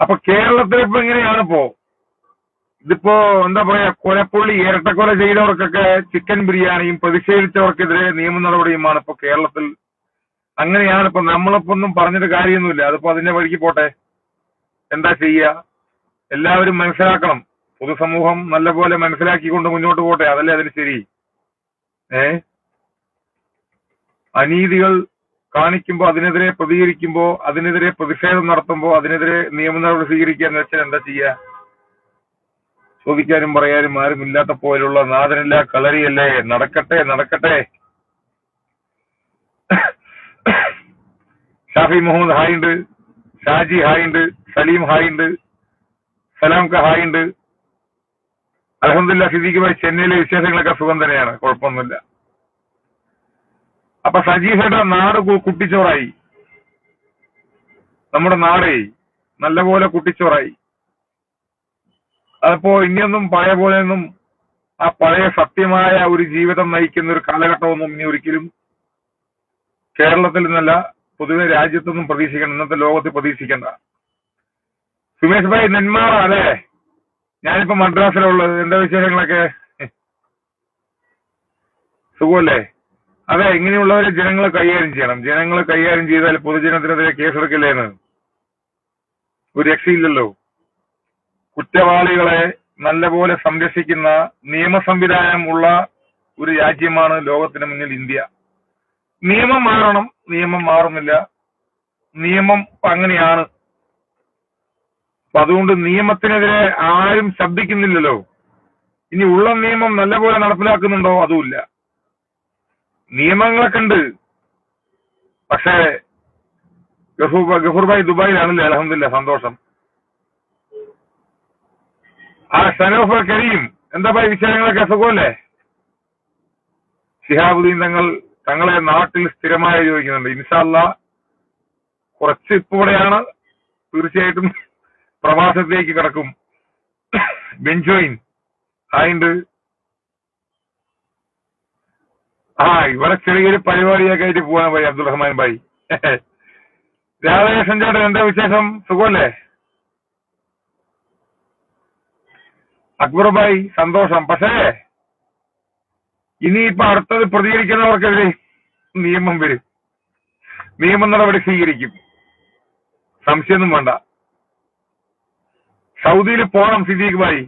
അപ്പൊ കേരളത്തിൽ ഇപ്പൊ എങ്ങനെയാണ് ഇപ്പോ? ഇതിപ്പോ എന്താ പറയാ കൊലപ്പുള്ളി ഇരട്ടക്കൊല ചെയ്തവർക്കൊക്കെ ചിക്കൻ ബിരിയാണിയും പ്രതിഷേധിച്ചവർക്കെതിരെ നിയമ നടപടിയുമാണ് ഇപ്പൊ കേരളത്തിൽ. അങ്ങനെയാണ് ഇപ്പൊ നമ്മളിപ്പോ ഒന്നും പറഞ്ഞിട്ട് കാര്യമൊന്നുമില്ല. അതിപ്പോ അതിന്റെ വഴിക്ക് പോട്ടെ. എന്താ ചെയ്യുക എല്ലാവരും മനസ്സിലാക്കണം. പൊതുസമൂഹം നല്ലപോലെ മനസ്സിലാക്കിക്കൊണ്ട് മുന്നോട്ട് പോട്ടെ. അതല്ലേ അതിന് ശരി? ഏ? അനീതികൾ കാണിക്കുമ്പോൾ അതിനെതിരെ പ്രതികരിക്കുമ്പോൾ അതിനെതിരെ പ്രതിഷേധം നടത്തുമ്പോൾ അതിനെതിരെ നിയമ നടപടി സ്വീകരിക്കുക എന്ന് വെച്ചാൽ എന്താ ചെയ്യുക? ചോദിക്കാനും പറയാനും ആരും ഇല്ലാത്ത പോലുള്ള നാഥനില്ല കളരിയല്ലേ നടക്കട്ടെ നടക്കട്ടെ. ഷാഫി മുഹമ്മദ് ഹായ് ഉണ്ട് ഷാജി ഹായ് ഉണ്ട് സലീം ഹായ് ഉണ്ട് സലാം ക ഹായ് ഉണ്ട്. അലഹമില്ല സിദ്ദീഖ് ഭായി ചെന്നൈയിലെ വിശേഷങ്ങളൊക്കെ സുഖം തന്നെയാണ് കുഴപ്പമൊന്നുമില്ല. അപ്പൊ സജീഷയുടെ നാട് കുട്ടിച്ചോറായി. നമ്മുടെ നാടേ നല്ലപോലെ കുട്ടിച്ചോറായി. അതിപ്പോ ഇനിയൊന്നും പഴയ പോലെയൊന്നും ആ പഴയ സത്യമായ ഒരു ജീവിതം നയിക്കുന്ന ഒരു കാലഘട്ടമൊന്നും ഇനി ഒരിക്കലും കേരളത്തിൽ നിന്നല്ല പൊതുവെ രാജ്യത്തൊന്നും പ്രതീക്ഷിക്കണം ഇന്നത്തെ ലോകത്ത് പ്രതീക്ഷിക്കണ്ട. സുമേഷ് ഭായ് നെന്മാറ അല്ലേ? ഞാനിപ്പോ മദ്രാസിലുള്ളത്. എന്താ വിശേഷങ്ങളൊക്കെ? സുഖമല്ലേ? അതെ ഇങ്ങനെയുള്ളവരെ ജനങ്ങളെ കൈകാര്യം ചെയ്യണം. ജനങ്ങളെ കൈകാര്യം ചെയ്താൽ പൊതുജനത്തിനെതിരെ കേസെടുക്കില്ലേന്ന് ഒരു രക്ഷയില്ലല്ലോ. കുറ്റവാളികളെ നല്ലപോലെ സംരക്ഷിക്കുന്ന നിയമ സംവിധാനം ഉള്ള ഒരു രാജ്യമാണ് ലോകത്തിന് മുന്നിൽ ഇന്ത്യ. നിയമം മാറണം നിയമം മാറുന്നില്ല. നിയമം അങ്ങനെയാണ്. അതുകൊണ്ട് നിയമത്തിനെതിരെ ആരും ശബ്ദിക്കുന്നില്ലല്ലോ. ഇനി ഉള്ള നിയമം നല്ലപോലെ നടപ്പിലാക്കുന്നുണ്ടോ? അതുമില്ല. നിയമങ്ങളൊക്കെ ഉണ്ട്. പക്ഷേ ഗഫൂർ ഗഫൂർ ഭായി ദുബായിലാണല്ലേ? അലഹമില്ല സന്തോഷം. ആ സനോഫ കരീം എന്താ പറയുക വിഷയങ്ങളൊക്കെ സുഖമല്ലേ? ഷിഹാബുദ്ദീൻ തങ്ങൾ തങ്ങളെ നാട്ടിൽ സ്ഥിരമായി ചോദിക്കുന്നുണ്ട്. ഇൻഷാല്ല കുറച്ച് ഇപ്പൊ ഇവിടെയാണ് തീർച്ചയായിട്ടും പ്രവാസത്തിലേക്ക് കിടക്കും. ബെഞ്ചോയിൻ ആയിണ്ട് ആ ഇവിടെ ചെറിയൊരു പരിപാടിയൊക്കെ ആയിട്ട് പോവാൻ ഭായി അബ്ദുൾ റഹ്മാൻ ഭായി. രാധാകൃഷ്ണൻ ചേട്ടൻ എന്താ വിശേഷം? സുഖമല്ലേ? അക്ബർ ഭായി സന്തോഷം. പക്ഷേ ഇനിയിപ്പോ അടുത്തത് പ്രതികരിക്കുന്നവർക്കെതിരെ നിയമം വരും. നിയമ നടപടി സ്വീകരിക്കും. സംശയമൊന്നും വേണ്ട. സൗദിയിൽ പോണം സിദ്ദീഖ് ഭായി.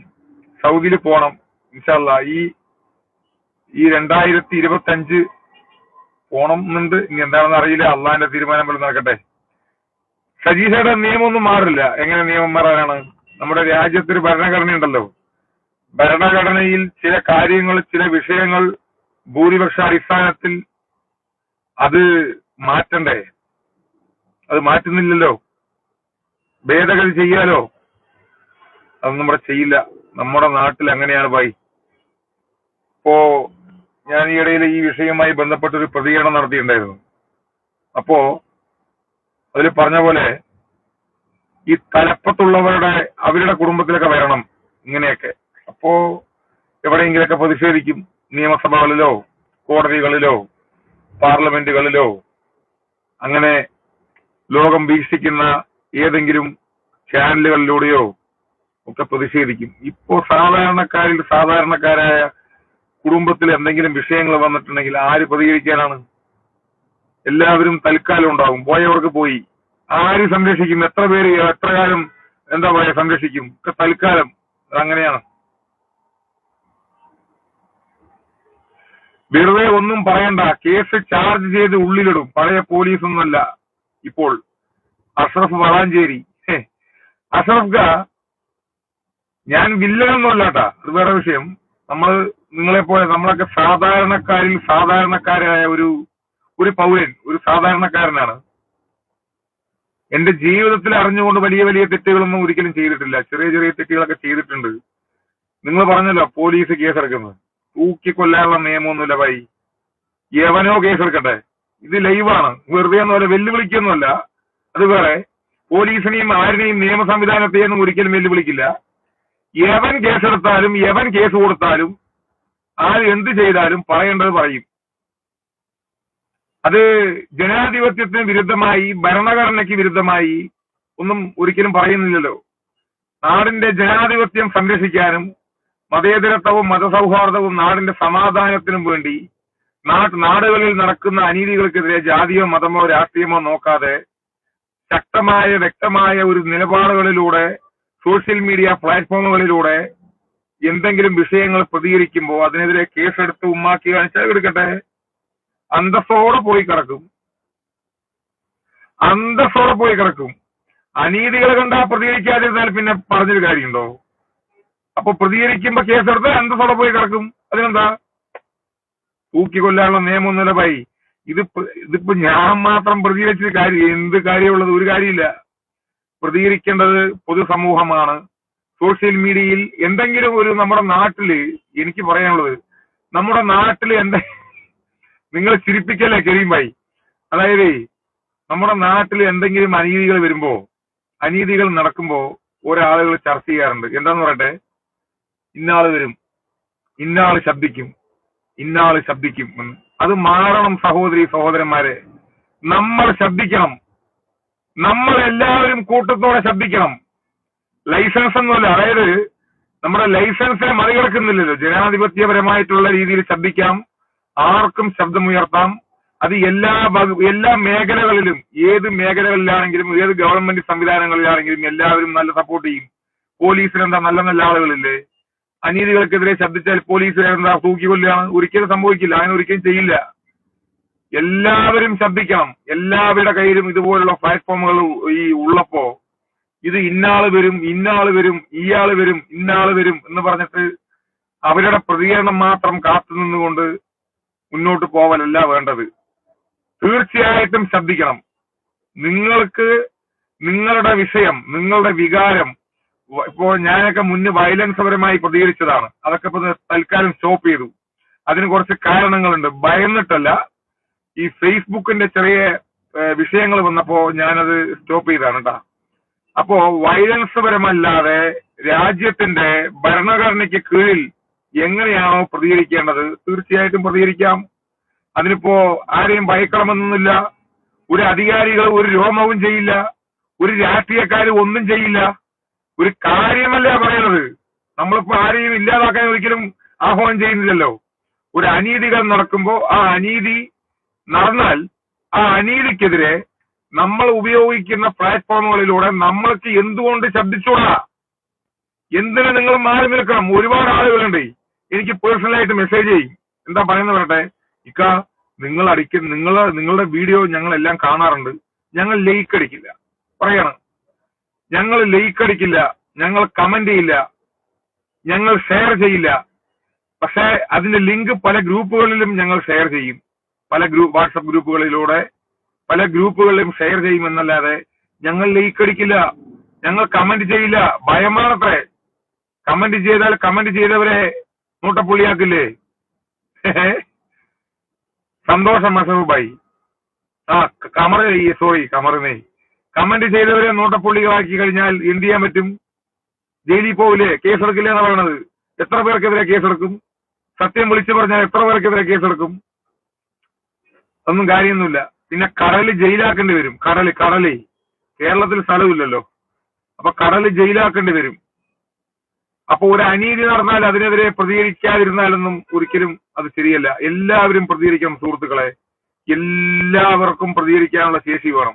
സൗദിയിൽ പോണം ഇൻഷാല്ല ഈ ഈ രണ്ടായിരത്തി ഇരുപത്തി അഞ്ച് പോണം എന്നുണ്ട് ഇനി എന്താണെന്ന് അറിയില്ല. അള്ളാന്റെ തീരുമാനം പോലെ നടക്കട്ടെ. സജീഷയുടെ നിയമമൊന്നും മാറില്ല. എങ്ങനെ നിയമം മാറാനാണ്? നമ്മുടെ രാജ്യത്തൊരു ഭരണഘടന ഉണ്ടല്ലോ ഭരണഘടനയിൽ ചില കാര്യങ്ങൾ ചില വിഷയങ്ങൾ ഭൂരിപക്ഷ അടിസ്ഥാനത്തിൽ അത് മാറ്റണ്ടേ? അത് മാറ്റുന്നില്ലല്ലോ? ഭേദഗതി ചെയ്യാലോ? അത് നമ്മുടെ ചെയ്യില്ല. നമ്മുടെ നാട്ടിൽ അങ്ങനെയാണ് ഭായി. ഇപ്പോ ഞാൻ ഈ ഇടയിൽ ഈ വിഷയവുമായി ബന്ധപ്പെട്ട ഒരു പ്രതികരണം നടത്തിയിട്ടുണ്ടായിരുന്നു. അപ്പോ അതിൽ പറഞ്ഞ പോലെ ഈ തലപ്പത്തുള്ളവരുടെ അവരുടെ കുടുംബത്തിലൊക്കെ വരണം ഇങ്ങനെയൊക്കെ. അപ്പോ എവിടെയെങ്കിലൊക്കെ പ്രതിഷേധിക്കും. നിയമസഭകളിലോ കോടതികളിലോ പാർലമെന്റുകളിലോ. അങ്ങനെ ലോകം വീക്ഷിക്കുന്ന ഏതെങ്കിലും ചാനലുകളിലൂടെയോ ഒക്കെ പ്രതിഷേധിക്കും. ഇപ്പോ സാധാരണക്കാരിൽ സാധാരണക്കാരായ കുടുംബത്തിൽ എന്തെങ്കിലും വിഷയങ്ങൾ വന്നിട്ടുണ്ടെങ്കിൽ ആര് പ്രതികരിക്കാനാണ്? എല്ലാവരും തൽക്കാലം ഉണ്ടാവും. പോയവർക്ക് പോയി. ആര് സംരക്ഷിക്കും? എത്ര പേര് എത്ര കാലം എന്താ പറയാ സംരക്ഷിക്കും? ഒക്കെ തൽക്കാലം. അങ്ങനെയാണ് വെറുതെ ഒന്നും പറയണ്ട. കേസ് ചാർജ് ചെയ്ത് ഉള്ളിലിടും. പഴയ പോലീസ് ഒന്നുമല്ല ഇപ്പോൾ. അഷ്റഫ് വളാഞ്ചേരി. അഷ്റഫ് ഞാൻ വില്ലനൊന്നുമല്ലാട്ടാ. അത് വേറെ വിഷയം. നമ്മൾ നിങ്ങളെ പോലെ നമ്മളൊക്കെ സാധാരണക്കാരിൽ സാധാരണക്കാരായ ഒരു ഒരു പൗരൻ ഒരു സാധാരണക്കാരനാണ്. എന്റെ ജീവിതത്തിൽ അറിഞ്ഞുകൊണ്ട് വലിയ വലിയ തെറ്റുകളൊന്നും ഒരിക്കലും ചെയ്തിട്ടില്ല. ചെറിയ ചെറിയ തെറ്റുകളൊക്കെ ചെയ്തിട്ടുണ്ട്. നിങ്ങൾ പറഞ്ഞല്ലോ പോലീസ് കേസെടുക്കുന്നത്. തൂക്കിക്കൊല്ലാനുള്ള നിയമമൊന്നുമില്ല ഭായി. യവനോ കേസെടുക്കട്ടെ. ഇത് ലൈവാണ്. വെറുതെ ഒന്നുമല്ല വെല്ലുവിളിക്കൊന്നുമല്ല. അത് വേറെ. പോലീസിനെയും ആരിനെയും നിയമ സംവിധാനത്തെയൊന്നും ഒരിക്കലും വെല്ലുവിളിക്കില്ല. യവൻ കേസെടുത്താലും യവൻ കേസ് കൊടുത്താലും ആര് എന്ത് ചെയ്താലും പറയേണ്ടത് പറയും. അത് ജനാധിപത്യത്തിന് വിരുദ്ധമായി ഭരണഘടനയ്ക്ക് വിരുദ്ധമായി ഒന്നും ഒരിക്കലും പറയുന്നില്ലല്ലോ. നാടിന്റെ ജനാധിപത്യം സംരക്ഷിക്കാനും മതേതരത്വവും മതസൗഹാർദ്ദവും നാടിന്റെ സമാധാനത്തിനും വേണ്ടി നാട്ട് നാടുകളിൽ നടക്കുന്ന അനീതികൾക്കെതിരെ ജാതിയോ മതമോ രാഷ്ട്രീയമോ നോക്കാതെ ശക്തമായ വ്യക്തമായ ഒരു നിലപാടുകളിലൂടെ സോഷ്യൽ മീഡിയ പ്ലാറ്റ്ഫോമുകളിലൂടെ എന്തെങ്കിലും വിഷയങ്ങൾ പ്രതികരിക്കുമ്പോൾ അതിനെതിരെ കേസെടുത്ത് ഉമ്മാക്കി കാണിച്ചാൽ എടുക്കട്ടെ? അന്തസ്സോടെ പോയി കിടക്കും. അന്തസ്സോടെ പോയി കിടക്കും. അനീതികൾ കണ്ടാ പ്രതികരിക്കാതിരുന്നാൽ പിന്നെ പറഞ്ഞൊരു കാര്യമുണ്ടോ? അപ്പൊ പ്രതികരിക്കുമ്പോ കേസെടുത്ത് അന്തസ്സോടെ പോയി കിടക്കും. അതിനെന്താ? തൂക്കി കൊല്ലാനുള്ള നിയമം നിലപായി ഇത് ഇതിപ്പോ ഞാൻ മാത്രം പ്രതികരിച്ചൊരു കാര്യം എന്ത് കാര്യമുള്ളത്? ഒരു കാര്യമില്ല. പ്രതികരിക്കേണ്ടത് പൊതുസമൂഹമാണ്. സോഷ്യൽ മീഡിയയിൽ എന്തെങ്കിലും ഒരു നമ്മുടെ നാട്ടിൽ എനിക്ക് പറയാനുള്ളത് നമ്മുടെ നാട്ടിൽ എന്തെ നിങ്ങൾ ചിരിപ്പിക്കല്ലേ കരീം ഭായി? അതായത് നമ്മുടെ നാട്ടിൽ എന്തെങ്കിലും അനീതികൾ വരുമ്പോ അനീതികൾ നടക്കുമ്പോ ഒരാളുകൾ ചർച്ച ചെയ്യാറുണ്ട്. എന്താന്ന് പറയട്ടെ? ഇന്നാൾ വരും. ഇന്നാൾ ശബ്ദിക്കും. ഇന്നാൾ ശബ്ദിക്കും എന്ന്. അത് മാറണം സഹോദരി സഹോദരന്മാരെ. നമ്മൾ ശബ്ദിക്കണം. നമ്മൾ എല്ലാവരും കൂട്ടത്തോടെ ശബ്ദിക്കണം. ലൈസൻസ് ഒന്നുമല്ല അതായത് നമ്മുടെ ലൈസൻസിനെ മറികടക്കുന്നില്ലല്ലോ. ജനാധിപത്യപരമായിട്ടുള്ള രീതിയിൽ ശബ്ദിക്കാം ആർക്കും ശബ്ദമുയർത്താം. അത് എല്ലാ എല്ലാ മേഖലകളിലും ഏത് മേഖലകളിലാണെങ്കിലും ഏത് ഗവൺമെന്റ് സംവിധാനങ്ങളിലാണെങ്കിലും എല്ലാവരും നല്ല സപ്പോർട്ട് ചെയ്യും. പോലീസിനെന്താ നല്ല നല്ല ആളുകളില്ലേ? അനീതികൾക്കെതിരെ ശബ്ദിച്ചാൽ പോലീസ് എന്താ തൂക്കിക്കൊല്ലുകയാണ്? ഒരിക്കലും സംഭവിക്കില്ല. അങ്ങനെ ഒരിക്കലും ചെയ്യില്ല. എല്ലാവരും ശബ്ദിക്കണം. എല്ലാവരുടെ കയ്യിലും ഇതുപോലുള്ള പ്ലാറ്റ്ഫോമുകൾ ഈ ഉള്ളപ്പോ ഇത് ഇന്നാൾ വരും ഇന്നാൾ വരും ഇയാൾ വരും ഇന്നാൾ വരും എന്ന് പറഞ്ഞിട്ട് അവരുടെ പ്രതികരണം മാത്രം കാത്തു നിന്നുകൊണ്ട് മുന്നോട്ട് പോവലല്ല വേണ്ടത്. തീർച്ചയായിട്ടും ശ്രദ്ധിക്കണം. നിങ്ങൾക്ക് നിങ്ങളുടെ വിഷയം നിങ്ങളുടെ വികാരം ഇപ്പോൾ ഞാനൊക്കെ മുന്നേ വയലൻസ് പരമായി പ്രതികരിച്ചതാണ്. അതൊക്കെ ഇപ്പൊ തൽക്കാലം സ്റ്റോപ്പ് ചെയ്തു. അതിന് കുറച്ച് കാരണങ്ങളുണ്ട്. ഭയന്നിട്ടല്ല ഈ ഫേസ്ബുക്കിന്റെ ചെറിയ വിഷയങ്ങൾ വന്നപ്പോ ഞാനത് സ്റ്റോപ്പ് ചെയ്താണ് കേട്ടാ അപ്പോ വയലൻസ് പരമല്ലാതെ രാജ്യത്തിന്റെ ഭരണഘടനയ്ക്ക് കീഴിൽ എങ്ങനെയാണോ പ്രതികരിക്കേണ്ടത് തീർച്ചയായിട്ടും പ്രതികരിക്കാം. അതിനിപ്പോ ആരെയും ഭയക്കണമെന്നൊന്നുമില്ല ഒരു അധികാരികൾ ഒരു രോമവും ചെയ്യില്ല. ഒരു രാഷ്ട്രീയക്കാർ ഒന്നും ചെയ്യില്ല. ഒരു കാര്യമല്ല പറയുന്നത്. നമ്മളിപ്പോ ആരെയും ഇല്ലാതാക്കാൻ ഒരിക്കലും ആഹ്വാനം ചെയ്യുന്നില്ലല്ലോ. ഒരു അനീതികൾ നടക്കുമ്പോൾ ആ അനീതി നടന്നാൽ ആ അനീതിക്കെതിരെ നമ്മൾ ഉപയോഗിക്കുന്ന പ്ലാറ്റ്ഫോമുകളിലൂടെ നമ്മൾക്ക് എന്തുകൊണ്ട് ശബ്ദിച്ചുകൂടാ? എന്തിനു നിങ്ങൾ മാറി നിൽക്കണം? ഒരുപാട് ആളുകളുണ്ട്. എനിക്ക് പേഴ്സണലായിട്ട് മെസ്സേജ് ചെയ്യും. എന്താ പറയുന്നത് പറയട്ടെ? ഇക്ക നിങ്ങൾ അടിക്കുന്ന നിങ്ങൾ നിങ്ങളുടെ വീഡിയോ ഞങ്ങൾ എല്ലാം കാണാറുണ്ട്. ഞങ്ങൾ ലൈക്ക് അടിക്കില്ല. പറയണം. ഞങ്ങൾ ലൈക്ക് അടിക്കില്ല. ഞങ്ങൾ കമന്റ് ചെയ്യില്ല. ഞങ്ങൾ ഷെയർ ചെയ്യില്ല. പക്ഷേ അതിന്റെ ലിങ്ക് പല ഗ്രൂപ്പുകളിലും ഞങ്ങൾ ഷെയർ ചെയ്യും. പല ഗ്രൂപ്പ് വാട്സപ്പ് ഗ്രൂപ്പുകളിലൂടെ പല ഗ്രൂപ്പുകളിലും ഷെയർ ചെയ്യുമെന്നല്ലാതെ ഞങ്ങൾ ലൈക്ക് അടിക്കില്ല. ഞങ്ങൾ കമന്റ് ചെയ്യില്ല. ഭയമാണത്രേ. കമന്റ് ചെയ്താൽ കമന്റ് ചെയ്തവരെ മൂട്ടപ്പുള്ളിയാക്കില്ലേ? സന്തോഷം മസൂബായി ആ കമർ സോറി കമറിനെ. കമന്റ് ചെയ്തവരെ നോട്ടപ്പുള്ളികളാക്കി കഴിഞ്ഞാൽ എന്ത് ചെയ്യാൻ പറ്റും? ജയിലിൽ പോവില്ലേ? കേസെടുക്കില്ല എന്ന് പറയണത്? എത്ര പേർക്കെതിരെ കേസെടുക്കും? സത്യം വിളിച്ചു പറഞ്ഞാൽ എത്ര പേർക്കെതിരെ കേസെടുക്കും? ഒന്നും കാര്യമൊന്നുമില്ല. പിന്നെ കടൽ ജയിലാക്കേണ്ടി വരും. കടൽ കടൽ കേരളത്തിൽ സ്ഥലമില്ലല്ലോ. അപ്പൊ കടൽ ജയിലാക്കേണ്ടി വരും. അപ്പൊ ഒരു അനീതി നടന്നാൽ അതിനെതിരെ പ്രതികരിക്കാതിരുന്നാലൊന്നും ഒരിക്കലും അത് ശരിയല്ല. എല്ലാവരും പ്രതികരിക്കണം സുഹൃത്തുക്കളെ. എല്ലാവർക്കും പ്രതികരിക്കാനുള്ള ശേഷി വേണം.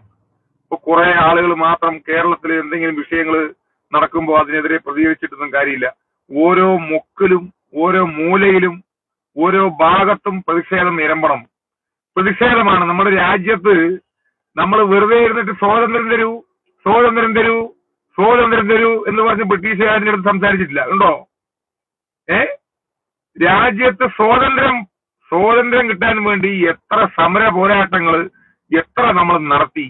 ഇപ്പൊ കുറെ ആളുകൾ മാത്രം കേരളത്തിൽ എന്തെങ്കിലും വിഷയങ്ങൾ നടക്കുമ്പോൾ അതിനെതിരെ പ്രതികരിച്ചിട്ടൊന്നും കാര്യമില്ല. ഓരോ മുക്കിലും ഓരോ മൂലയിലും ഓരോ ഭാഗത്തും പ്രതിഷേധം നിരമ്പണം. പ്രതിഷേധമാണ്. നമ്മുടെ രാജ്യത്ത് നമ്മൾ വെറുതെ ഇരുന്നിട്ട് സ്വാതന്ത്ര്യം തരൂ സ്വാതന്ത്ര്യം തരൂ സ്വാതന്ത്ര്യം തരൂ എന്ന് പറഞ്ഞ് ബ്രിട്ടീഷുകാരന്റെ അടുത്ത് സംസാരിച്ചിട്ടില്ല. ഉണ്ടോ? ഏ? രാജ്യത്ത് സ്വാതന്ത്ര്യം സ്വാതന്ത്ര്യം കിട്ടാൻ വേണ്ടി എത്ര സമര പോരാട്ടങ്ങൾ എത്ര നമ്മൾ നടത്തി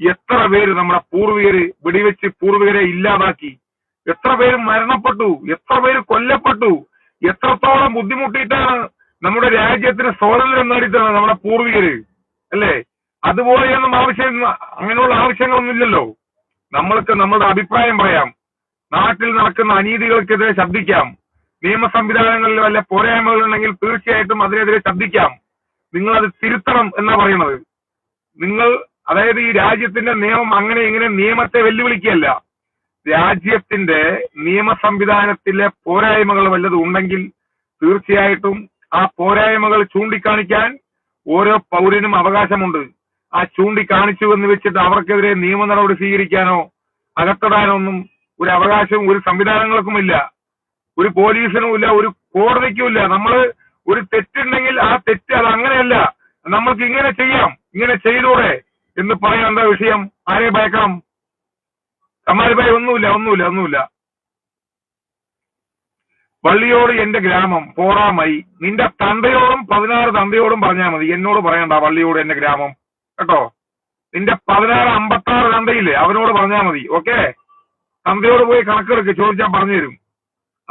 എത്ര പേര് നമ്മുടെ പൂർവികര് വെടിവെച്ച് പൂർവികരെ ഇല്ലാതാക്കി എത്ര പേര് മരണപ്പെട്ടു എത്ര പേര് കൊല്ലപ്പെട്ടു എത്രത്തോളം ബുദ്ധിമുട്ടിയിട്ടാണ് നമ്മുടെ രാജ്യത്തിന് സ്വാതന്ത്ര്യം നേടിത്തരണം നമ്മുടെ പൂർവികര് അല്ലേ? അതുപോലെയൊന്നും ആവശ്യം അങ്ങനെയുള്ള ആവശ്യങ്ങളൊന്നും ഇല്ലല്ലോ. നമ്മൾക്ക് നമ്മുടെ അഭിപ്രായം പറയാം. നാട്ടിൽ നടക്കുന്ന അനീതികൾക്കെതിരെ ശബ്ദിക്കാം. നിയമ സംവിധാനങ്ങളിൽ വല്ല പോരായ്മകൾ ഉണ്ടെങ്കിൽ തീർച്ചയായിട്ടും അതിനെതിരെ ശബ്ദിക്കാം. നിങ്ങൾ അത് തിരുത്തണം എന്നാ പറയുന്നത് നിങ്ങൾ അതായത് ഈ രാജ്യത്തിന്റെ നിയമം അങ്ങനെ ഇങ്ങനെ നിയമത്തെ വെല്ലുവിളിക്കുകയല്ല. രാജ്യത്തിന്റെ നിയമ സംവിധാനത്തിലെ പോരായ്മകൾ വല്ലതും ഉണ്ടെങ്കിൽ തീർച്ചയായിട്ടും ആ പോരായ്മകൾ ചൂണ്ടിക്കാണിക്കാൻ ഓരോ പൗരനും അവകാശമുണ്ട്. ആ ചൂണ്ടിക്കാണിച്ചു എന്ന് വെച്ചിട്ട് അവർക്കെതിരെ നിയമ നടപടി സ്വീകരിക്കാനോ അകത്തിടാനോ ഒന്നും ഒരു അവകാശവും ഒരു സംവിധാനങ്ങൾക്കുമില്ല ഒരു പോലീസിനും ഇല്ല ഒരു കോടതിക്കും ഇല്ല. നമ്മൾ ഒരു തെറ്റുണ്ടെങ്കിൽ ആ തെറ്റ് അത് അങ്ങനെയല്ല. നമ്മൾക്ക് ഇങ്ങനെ ചെയ്യാം ഇങ്ങനെ ചെയ്തൂടെ എന്ന് പറയാൻ എന്താ വിഷയം? ആരെ ഭയക്കണം? കമാരി ഭയ ഒന്നുമില്ല ഒന്നുമില്ല ഒന്നുമില്ല. വള്ളിയോട് എന്റെ ഗ്രാമം പോറാമൈ. നിന്റെ തന്തയോടും പതിനാറ് തന്തയോടും പറഞ്ഞാൽ മതി. എന്നോട് പറയണ്ട വള്ളിയോട് എന്റെ ഗ്രാമം. കേട്ടോ? നിന്റെ പതിനാറ് അമ്പത്താറ് തന്തയില്ലേ അവനോട് പറഞ്ഞാൽ മതി. ഓക്കെ? തന്തയോട് പോയി കണക്കെടുക്ക് ചോദിച്ചാൽ പറഞ്ഞു തരും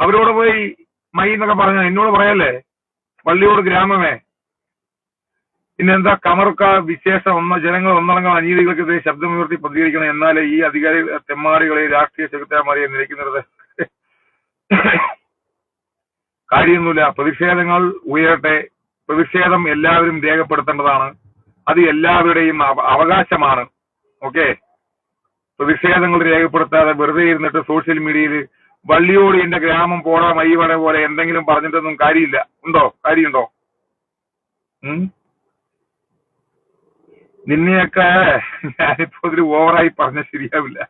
അവരോട് പോയി മൈ എന്നൊക്കെ പറഞ്ഞാൽ എന്നോട് പറയല്ലേ? വള്ളിയോട് ഗ്രാമമേ. പിന്നെന്താ കമറുക്ക വിശേഷം ഒന്ന ജനങ്ങൾ ഒന്നടങ്കം അനീതികൾക്കെതിരെ ശബ്ദമുയർത്തി പ്രതികരിക്കണം. എന്നാലേ ഈ അധികാരി തെമ്മാടികളെ രാഷ്ട്രീയ സെക്രട്ടറിമാരെ നിരക്കുന്നത് കാര്യമൊന്നുമില്ല. പ്രതിഷേധങ്ങൾ ഉയരട്ടെ. പ്രതിഷേധം എല്ലാവരും രേഖപ്പെടുത്തേണ്ടതാണ്. അത് എല്ലാവരുടെയും അവ- അവകാശമാണ്. ഓക്കെ? പ്രതിഷേധങ്ങൾ രേഖപ്പെടുത്താതെ വെറുതെ ഇരുന്നിട്ട് സോഷ്യൽ മീഡിയയിൽ വള്ളിയോട് എന്റെ ഗ്രാമം പോടാ മയ്യവട പോലെ എന്തെങ്കിലും പറഞ്ഞിട്ടൊന്നും കാര്യമില്ല. ഉണ്ടോ? കാര്യമുണ്ടോ? നിന്നെയൊക്കെ ഞാനിപ്പോ ഇതിൽ ഓവറായി പറഞ്ഞ ശരിയാവില്ല.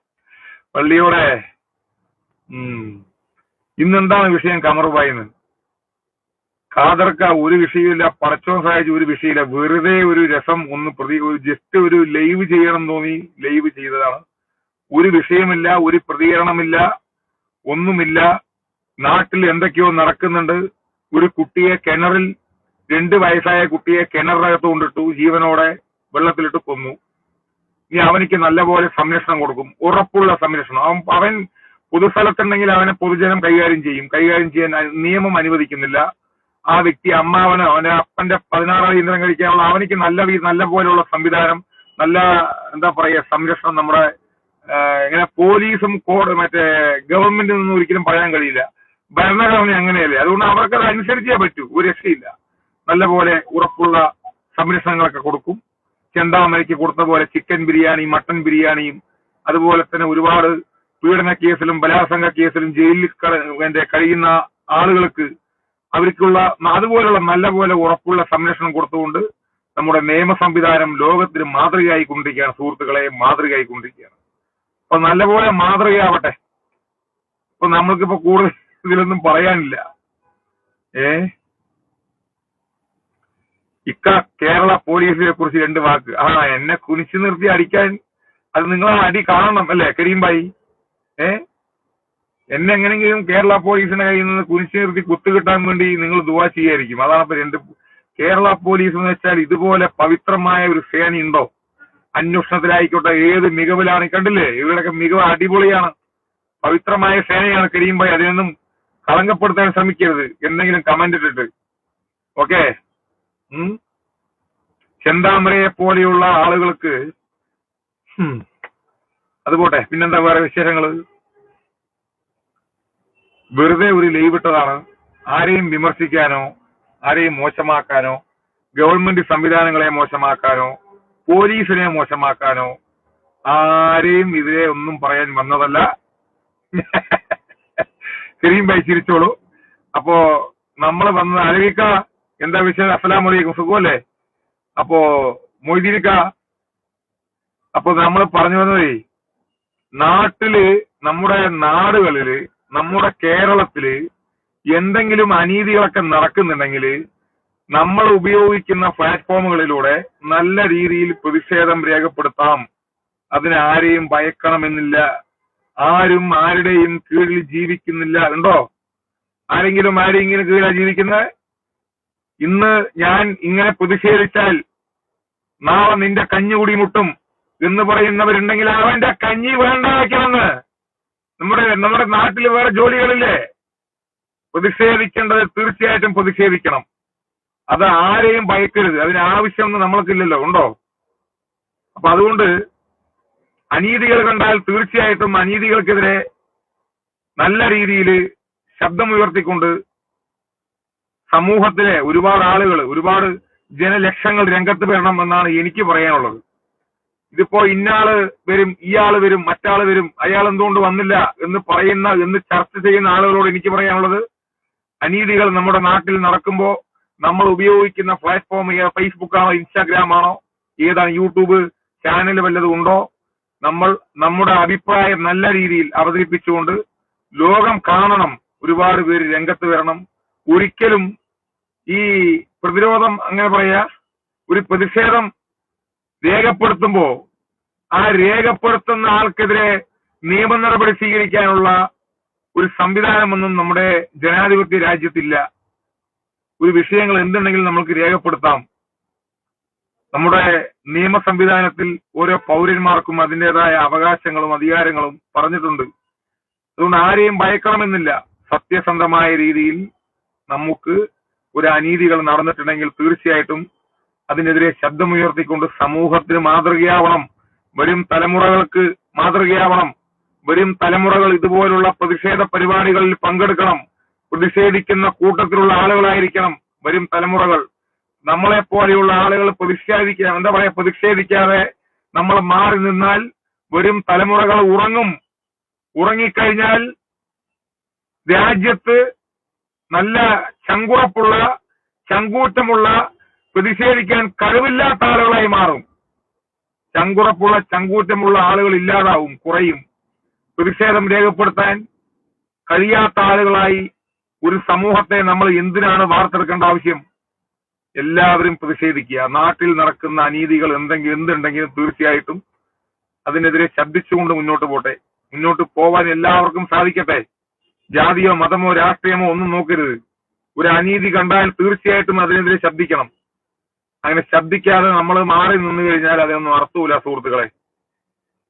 വള്ളിയോടെ ഉം. ഇന്നെന്താണ് വിഷയം കമറുബായിന്ന്? ഖാദർക്ക ഒരു വിഷയമില്ല പടച്ചോൻ സഹായിച്ച് ഒരു വിഷയമില്ല. വെറുതെ ഒരു രസം ഒന്ന് പ്രതി ഒരു ജസ്റ്റ് ഒരു ലൈവ് ചെയ്യണം തോന്നി ലൈവ് ചെയ്തതാണ്. ഒരു വിഷയമില്ല ഒരു പ്രതികരണമില്ല ഒന്നുമില്ല. നാട്ടിൽ എന്തൊക്കെയോ നടക്കുന്നുണ്ട്. ഒരു കുട്ടിയെ കിണറിൽ രണ്ട് വയസ്സായ കുട്ടിയെ കിണറിനകത്ത് കൊണ്ടിട്ടു ജീവനോടെ വെള്ളത്തിലിട്ട് കൊന്നു. ഇനി അവനിക്ക് നല്ലപോലെ സംരക്ഷണം കൊടുക്കും. ഉറപ്പുള്ള സംരക്ഷണം. അവൻ അവൻ പൊതുസ്ഥലത്തുണ്ടെങ്കിൽ അവനെ പൊതുജനം കൈകാര്യം ചെയ്യും. കൈകാര്യം ചെയ്യാൻ നിയമം അനുവദിക്കുന്നില്ല. ആ വ്യക്തി അമ്മാവന് അവന്റെ അപ്പന്റെ പതിനാറാം ഇന്ധനം കഴിക്കാനുള്ള അവനിക്ക് നല്ല നല്ല പോലുള്ള സംവിധാനം നല്ല എന്താ പറയുക സംരക്ഷണം നമ്മുടെ ഇങ്ങനെ പോലീസും കോഡ് മറ്റേ ഗവൺമെന്റിൽ നിന്നും ഒരിക്കലും പറയാൻ കഴിയില്ല. ഭരണഘടന അങ്ങനെയല്ലേ. അതുകൊണ്ട് അവർക്ക് അത് അനുസരിച്ചേ പറ്റൂ. ഒരു രക്ഷയില്ല. നല്ലപോലെ ഉറപ്പുള്ള സംരക്ഷണങ്ങളൊക്കെ കൊടുക്കും. ചെന്താമരയ്ക്ക് കൊടുത്ത പോലെ ചിക്കൻ ബിരിയാണി മട്ടൻ ബിരിയാണിയും അതുപോലെ തന്നെ ഒരുപാട് പീഡന കേസിലും ബലാത്സംഗ കേസിലും ജയിലിൽ കഴിയുന്ന ആളുകൾക്ക് അവർക്കുള്ള അതുപോലുള്ള നല്ല പോലെ ഉറപ്പുള്ള സംരക്ഷണം കൊടുത്തുകൊണ്ട് നമ്മുടെ നിയമ സംവിധാനം ലോകത്തിന് മാതൃകയായി കൊണ്ടിരിക്കുകയാണ്. സുഹൃത്തുക്കളെ മാതൃകയായി കൊണ്ടിരിക്കുകയാണ്. അപ്പൊ നല്ലപോലെ മാതൃകയാവട്ടെ. അപ്പൊ നമ്മൾക്കിപ്പോ കൂടുതൽ ഇതിലൊന്നും പറയാനില്ല. ഏ? ഇക്ക കേരള പോലീസിനെ കുറിച്ച് രണ്ട് വാക്ക്. ആ എന്നെ കുനിച്ചു നിർത്തി അടിക്കാൻ അത് നിങ്ങൾ അടി കാണണം അല്ലേ കരീംബായി? ഏ? എന്നെ എങ്ങനെയെങ്കിലും കേരള പോലീസിന്റെ കയ്യിൽ നിന്ന് കുരിശു നിർത്തി കുത്തു കിട്ടാൻ വേണ്ടി നിങ്ങൾ ദുവാ ചെയ്യായിരിക്കും. അതാണ് ഇപ്പൊ രണ്ട് കേരള പോലീസ് എന്ന് വെച്ചാൽ ഇതുപോലെ പവിത്രമായ ഒരു സേന ഉണ്ടോ? അന്വേഷണത്തിലായിക്കോട്ടെ ഏത് മികവിലാണ്? കണ്ടില്ലേ? ഇവരുടെയൊക്കെ മികവ് അടിപൊളിയാണ്. പവിത്രമായ സേനയാണ് കരീംബായി അതിനൊന്നും കളങ്കപ്പെടുത്താൻ ശ്രമിക്കരുത്. എന്തെങ്കിലും കമന്റ് ഇട്ടിട്ട്. ഓക്കെ ചെന്താമരയെ പോലെയുള്ള ആളുകൾക്ക് അതുപോട്ടെ അത് പോട്ടെ. പിന്നെന്താ വേറെ വിശേഷങ്ങൾ? വെറുതെ ഒരു ലൈവ് ഇട്ടതാണ്. ആരെയും വിമർശിക്കാനോ ആരെയും മോശമാക്കാനോ ഗവൺമെന്റ് സംവിധാനങ്ങളെ മോശമാക്കാനോ പോലീസിനെ മോശമാക്കാനോ ആരെയും ഇതിലെ ഒന്നും പറയാൻ വന്നതല്ല. കരീം ഭായി ചിരിച്ചോളൂ. അപ്പോ നമ്മൾ വന്ന് അലവിക്ക എന്താ വിഷയം? അസ്സലാം വലൈക്കും സുഖമല്ലേ? അപ്പോ മൊയ്തീനിക്ക അപ്പൊ നമ്മൾ പറഞ്ഞു വന്നതേ നാട്ടിൽ നമ്മുടെ നാടുകളിൽ നമ്മുടെ കേരളത്തിൽ എന്തെങ്കിലും അനീതികളൊക്കെ നടക്കുന്നുണ്ടെങ്കിൽ നമ്മൾ ഉപയോഗിക്കുന്ന പ്ലാറ്റ്ഫോമുകളിലൂടെ നല്ല രീതിയിൽ പ്രതിഷേധം രേഖപ്പെടുത്താം. അതിന് ആരെയും ഭയക്കണമെന്നില്ല. ആരും ആരുടെയും കീഴിൽ ജീവിക്കുന്നില്ല. ഉണ്ടോ? ആരെങ്കിലും ആരെങ്കിലും കീഴിലാണ് ജീവിക്കുന്നത് ഇന്ന് ഞാൻ ഇങ്ങനെ പ്രതിഷേധിച്ചാൽ നാളെ നിന്റെ കഞ്ഞി കൂടി മുട്ടും എന്ന് പറയുന്നവരുണ്ടെങ്കിൽ അവന്റെ കഞ്ഞി വേണ്ട വെക്കണമെന്ന് നമ്മുടെ നമ്മുടെ നാട്ടിൽ വേറെ ജോലികളില്ലേ? പ്രതിഷേധിക്കേണ്ടത് തീർച്ചയായിട്ടും പ്രതിഷേധിക്കണം. അത് ആരെയും ഭയക്കരുത്. അതിന് ആവശ്യമൊന്നും നമ്മൾക്കില്ലല്ലോ. ഉണ്ടോ? അപ്പൊ അതുകൊണ്ട് അനീതികൾ കണ്ടാൽ തീർച്ചയായിട്ടും അനീതികൾക്കെതിരെ നല്ല രീതിയിൽ ശബ്ദമുയർത്തിക്കൊണ്ട് സമൂഹത്തിലെ ഒരുപാട് ആളുകൾ ഒരുപാട് ജനലക്ഷങ്ങൾ രംഗത്ത് വരണം എന്നാണ് എനിക്ക് പറയാനുള്ളത്. ഇതിപ്പോ ഇന്നാൾ വരും ഇയാൾ വരും മറ്റാൾ വരും അയാൾ എന്തുകൊണ്ട് വന്നില്ല എന്ന് പറയുന്ന എന്ന് ചർച്ച ചെയ്യുന്ന ആളുകളോട് എനിക്ക് പറയാനുള്ളത് അനീതികൾ നമ്മുടെ നാട്ടിൽ നടക്കുമ്പോൾ നമ്മൾ ഉപയോഗിക്കുന്ന പ്ലാറ്റ്ഫോം ഫേസ്ബുക്ക് ആണോ ഇൻസ്റ്റാഗ്രാം ആണോ ഏതാണ് യൂട്യൂബ് ചാനൽ വല്ലതും ഉണ്ടോ? നമ്മൾ നമ്മുടെ അഭിപ്രായം നല്ല രീതിയിൽ അവതരിപ്പിച്ചുകൊണ്ട് ലോകം കാണണം ഒരുപാട് പേര് രംഗത്ത് വരണം. ഒരിക്കലും ഈ പ്രതിരോധം അങ്ങനെ പറയാ ഒരു പ്രതിഷേധം രേഖപ്പെടുത്തുമ്പോ ആ രേഖപ്പെടുത്തുന്ന ആൾക്കെതിരെ നിയമ നടപടി സ്വീകരിക്കാനുള്ള ഒരു സംവിധാനമൊന്നും നമ്മുടെ ജനാധിപത്യ രാജ്യത്തില്ല. ഒരു വിഷയങ്ങൾ എന്തുണ്ടെങ്കിലും നമുക്ക് രേഖപ്പെടുത്താം. നമ്മുടെ നിയമ സംവിധാനത്തിൽ ഓരോ പൗരന്മാർക്കും അതിന്റെതായ അവകാശങ്ങളും അധികാരങ്ങളും പറഞ്ഞിട്ടുണ്ട്. അതുകൊണ്ട് ആരെയും ഭയക്കണമെന്നില്ല. സത്യസന്ധമായ രീതിയിൽ നമുക്ക് ഒരു അനീതികൾ നടന്നിട്ടുണ്ടെങ്കിൽ തീർച്ചയായിട്ടും അതിനെതിരെ ശബ്ദമുയർത്തിക്കൊണ്ട് സമൂഹത്തിന് മാതൃകയാവണം. വരും തലമുറകൾക്ക് മാതൃകയാവണം. വരും തലമുറകൾ ഇതുപോലുള്ള പ്രതിഷേധ പരിപാടികളിൽ പങ്കെടുക്കണം. പ്രതിഷേധിക്കുന്ന കൂട്ടത്തിലുള്ള ആളുകളായിരിക്കണം വരും തലമുറകൾ. നമ്മളെ പോലെയുള്ള ആളുകൾ പ്രതിഷേധിക്കാൻ എന്താ പറയാ? പ്രതിഷേധിക്കാതെ നമ്മൾ മാറി നിന്നാൽ വരും തലമുറകൾ ഉറങ്ങും. ഉറങ്ങിക്കഴിഞ്ഞാൽ രാജ്യത്ത് നല്ല ചങ്കുറപ്പുള്ള ചങ്കൂറ്റമുള്ള പ്രതിഷേധിക്കാൻ കഴിവില്ലാത്ത ആളുകളായി മാറും. ചങ്കുറപ്പുള്ള ചങ്കൂറ്റമുള്ള ആളുകൾ ഇല്ലാതാവും കുറയും. പ്രതിഷേധം രേഖപ്പെടുത്താൻ കഴിയാത്ത ആളുകളായി ഒരു സമൂഹത്തെ നമ്മൾ എന്തിനാണ് വാർത്തെടുക്കേണ്ട ആവശ്യം? എല്ലാവരും പ്രതിഷേധിക്കുക. നാട്ടിൽ നടക്കുന്ന അനീതികൾ എന്തെങ്കിലും എന്തുണ്ടെങ്കിലും തീർച്ചയായിട്ടും അതിനെതിരെ ശബ്ദിച്ചുകൊണ്ട് മുന്നോട്ട് പോട്ടെ. മുന്നോട്ട് പോവാൻ എല്ലാവർക്കും സാധിക്കട്ടെ. ജാതിയോ മതമോ രാഷ്ട്രീയമോ ഒന്നും നോക്കരുത്. ഒരു അനീതി കണ്ടാൽ തീർച്ചയായിട്ടും അതിനെതിരെ ശബ്ദിക്കണം. അങ്ങനെ ശബ്ദിക്കാതെ നമ്മൾ മാറി നിന്നു കഴിഞ്ഞാൽ അതൊന്നും അർത്ഥമില്ല സുഹൃത്തുക്കളെ.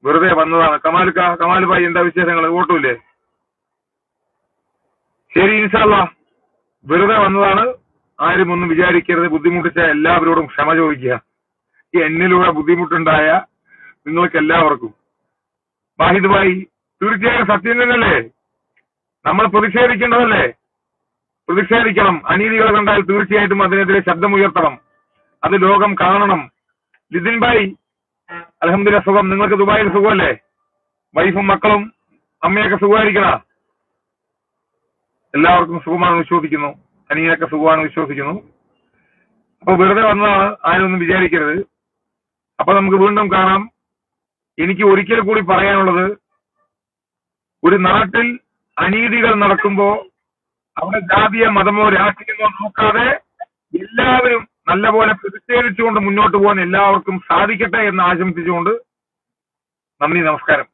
വെറുതെ വന്നതാണ്. കമാൽ കമാൽ ഭായി എന്താ വിശേഷങ്ങൾ ഓട്ടൂല്ലേ ശരി ഇൻഷാല്ല വെറുതെ വന്നതാണ്. ആരും ഒന്നും വിചാരിക്കരുത്. ബുദ്ധിമുട്ടിച്ച എല്ലാവരോടും ക്ഷമ ചോദിക്കുക. എന്നിലൂടെ ബുദ്ധിമുട്ടുണ്ടായ നിങ്ങൾക്ക് എല്ലാവർക്കും വാഹിദ് ഭായി തീർച്ചയായും സത്യം തന്നെയല്ലേ? നമ്മൾ പ്രതിഷേധിക്കേണ്ടതല്ലേ? പ്രതിഷേധിക്കണം. അനീതികൾ കണ്ടാൽ തീർച്ചയായിട്ടും അതിനെതിരെ ശബ്ദമുയർത്തണം. അത് ലോകം കാണണം. ലിതിൻ ഭായ് അലഹമില്ല സുഖം. നിങ്ങൾക്ക് ദുബായിൽ സുഖമല്ലേ? വൈഫും മക്കളും അമ്മയൊക്കെ സുഖമായിരിക്കണ? എല്ലാവർക്കും സുഖമാണ് വിശ്വസിക്കുന്നു. അനിയനൊക്കെ സുഖമാണ് വിശ്വസിക്കുന്നു. അപ്പൊ വെറുതെ വന്നതാണ് ആരൊന്നും വിചാരിക്കരുത്. അപ്പൊ നമുക്ക് വീണ്ടും കാണാം. എനിക്ക് ഒരിക്കൽ കൂടി പറയാനുള്ളത് ഒരു നാട്ടിൽ അനീതികൾ നടക്കുമ്പോ അവിടെ ജാതിയോ മതമോ രാഷ്ട്രീയമോ നോക്കാതെ എല്ലാവരും നല്ലപോലെ പ്രതിഷേധിച്ചുകൊണ്ട് മുന്നോട്ട് പോകാൻ എല്ലാവർക്കും സാധിക്കട്ടെ എന്ന് ആശംസിച്ചുകൊണ്ട് നന്ദി നമസ്കാരം.